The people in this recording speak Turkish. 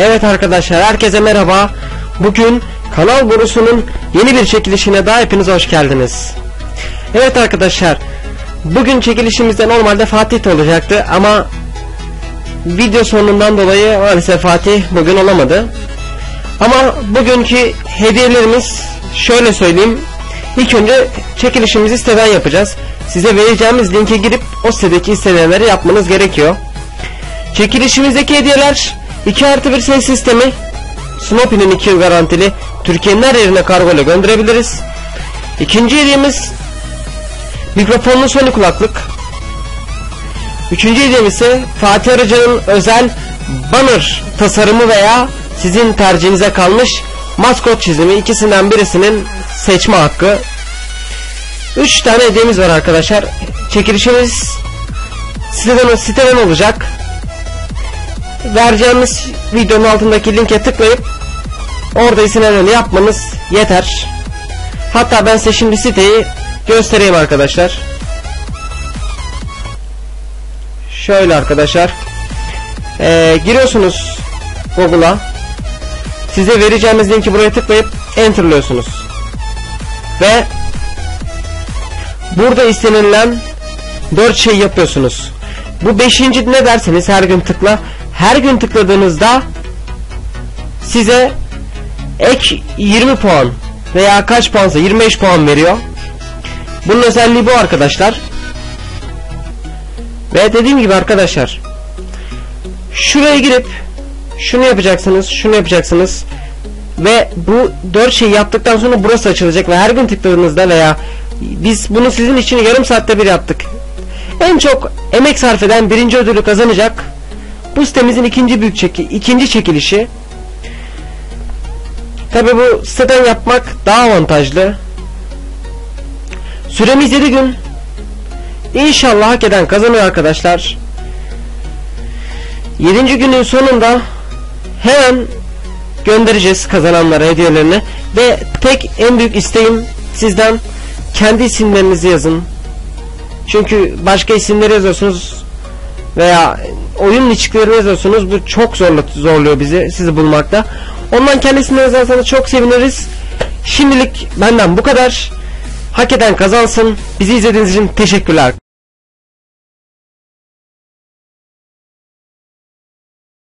Evet arkadaşlar herkese merhaba. Bugün kanal borusunun yeni bir çekilişine daha hepiniz hoş geldiniz. Evet arkadaşlar bugün çekilişimizde normalde Fatih olacaktı ama video sonundan dolayı maalesef Fatih bugün olamadı. Ama bugünkü hediyelerimiz şöyle söyleyeyim. İlk önce çekilişimizi siteden yapacağız. Size vereceğimiz linke girip o sitedeki isteneleri yapmanız gerekiyor. Çekilişimizdeki hediyeler 2 artı 1 ses sistemi Snoopy'nin 2 yıl garantili Türkiye'nin her yerine kargo ile gönderebiliriz. İkinci hediyemiz mikrofonlu Sony kulaklık. Üçüncü hediyemiz ise Fatih Arıcı'nın özel banner tasarımı veya sizin tercihinize kalmış maskot çizimi ikisinden birisinin seçme hakkı. Üç tane hediyemiz var arkadaşlar. Çekilişimiz siteden, siteden olacak vereceğimiz videonun altındaki linke tıklayıp orada isimlerini yapmanız yeter. Hatta ben size şimdi siteyi göstereyim arkadaşlar. Şöyle arkadaşlar. Ee, giriyorsunuz Google'a. Size vereceğimiz linki buraya tıklayıp enterlıyorsunuz. Ve burada istenilen 4 şey yapıyorsunuz. Bu beşinci ne derseniz her gün tıkla her gün tıkladığınızda size ek 20 puan veya kaç puansa 25 puan veriyor. Bunun özelliği bu arkadaşlar. Ve dediğim gibi arkadaşlar şuraya girip şunu yapacaksınız, şunu yapacaksınız ve bu dört şeyi yaptıktan sonra burası açılacak ve her gün tıkladığınızda veya biz bunu sizin için yarım saatte bir yaptık. En çok emek sarf eden birinci ödülü kazanacak bu sitemizin ikinci büyük çeki, ikinci çekilişi. Tabi bu siteden yapmak daha avantajlı. Süremiz 7 gün. İnşallah hak eden kazanır arkadaşlar. 7. günün sonunda hemen göndereceğiz kazananlara hediyelerini ve tek en büyük isteğim sizden kendi isimlerinizi yazın. Çünkü başka isimleri yazıyorsunuz veya oyun içliklerini yazıyorsunuz. Bu çok zorlu, zorluyor bizi sizi bulmakta. Ondan kendisini yazarsanız çok seviniriz. Şimdilik benden bu kadar. Hak eden kazansın. Bizi izlediğiniz için teşekkürler.